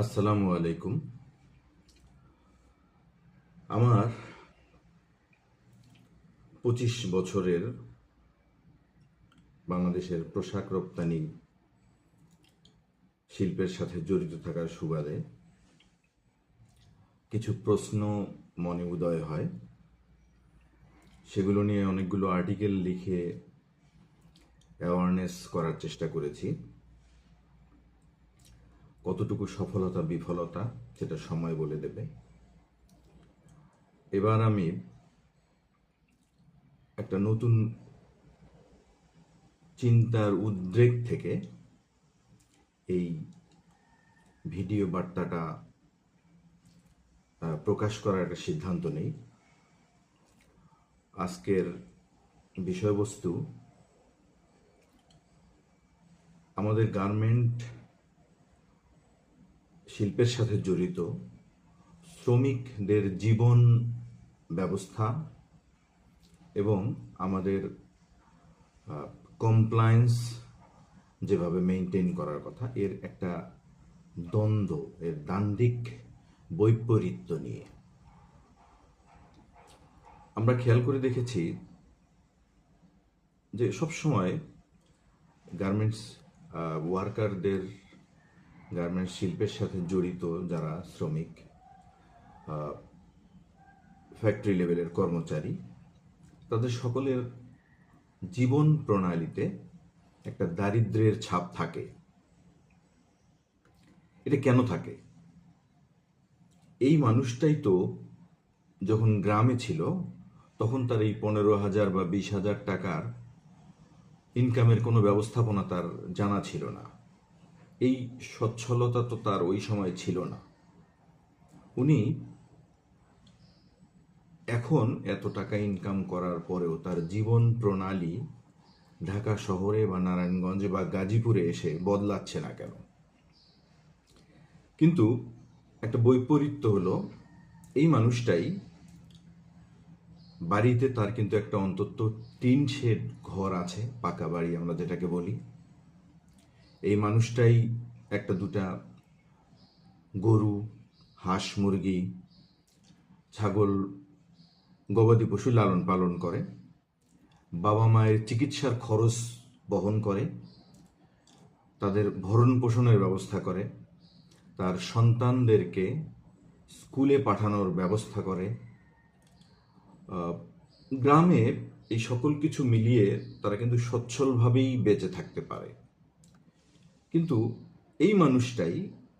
আসসালামু আলাইকুম। আমার পঁচিশ বছরের বাংলাদেশের পোশাক রপ্তানি শিল্পের সাথে জড়িত থাকার সুবাদে কিছু প্রশ্ন মনে উদয় হয়। সেগুলো নিয়ে অনেকগুলো আর্টিকেল লিখে অ্যাওয়ারনেস করার চেষ্টা করেছি। কতটুকু সফলতা, বিফলতা সেটা সময় বলে দেবে। এবার আমি একটা নতুন চিন্তার উদ্রেক থেকে এই ভিডিও বার্তাটা প্রকাশ করার একটা সিদ্ধান্ত নেই। আজকের বিষয়বস্তু, আমাদের গার্মেন্ট শিল্পের সাথে জড়িত, শ্রমিকদের জীবন ব্যবস্থা এবং আমাদের কমপ্লায়েন্স যেভাবে মেনটেন করার কথা, এর একটা দ্বন্দ্ব, এর দান্দিক বৈপরীত্য নিয়ে। আমরা খেয়াল করে দেখেছি যে সবসময় গার্মেন্টস ওয়ার্কারদের গার্মেন্টস শিল্পের সাথে জড়িত, যারা শ্রমিক ফ্যাক্টরি লেভেলের কর্মচারী, তাদের সকলের জীবন প্রণালীতে একটা দারিদ্র্যের ছাপ থাকে। এটা কেন থাকে? এই মানুষটাই তো যখন গ্রামে ছিল, তখন তার এই পনেরো হাজার বা বিশ হাজার টাকার ইনকামের কোনো ব্যবস্থাপনা তার জানা ছিল না। এই সচ্ছলতা তো তার ওই সময় ছিল না। উনি এখন এত টাকা ইনকাম করার পরেও তার জীবন প্রণালী ঢাকা শহরে বা নারায়ণগঞ্জে বা গাজীপুরে এসে বদলাচ্ছে না কেন? কিন্তু একটা বৈপরীত্য হলো, এই মানুষটাই বাড়িতে তার কিন্তু একটা অন্তত টিন শেড ঘর আছে, পাকা বাড়ি আমরা যেটাকে বলি। এই মানুষটাই একটা দুটা গরু, হাঁস, মুরগি, ছাগল, গবাদি পশু লালন পালন করে। বাবা মায়ের চিকিৎসার খরচ বহন করে, তাদের ভরণ পোষণের ব্যবস্থা করে, তার সন্তানদেরকে স্কুলে পাঠানোর ব্যবস্থা করে। গ্রামে এই সকল কিছু মিলিয়ে তারা কিন্তু সচ্ছলভাবেই বেঁচে থাকতে পারে। কিন্তু এই মানুষটাই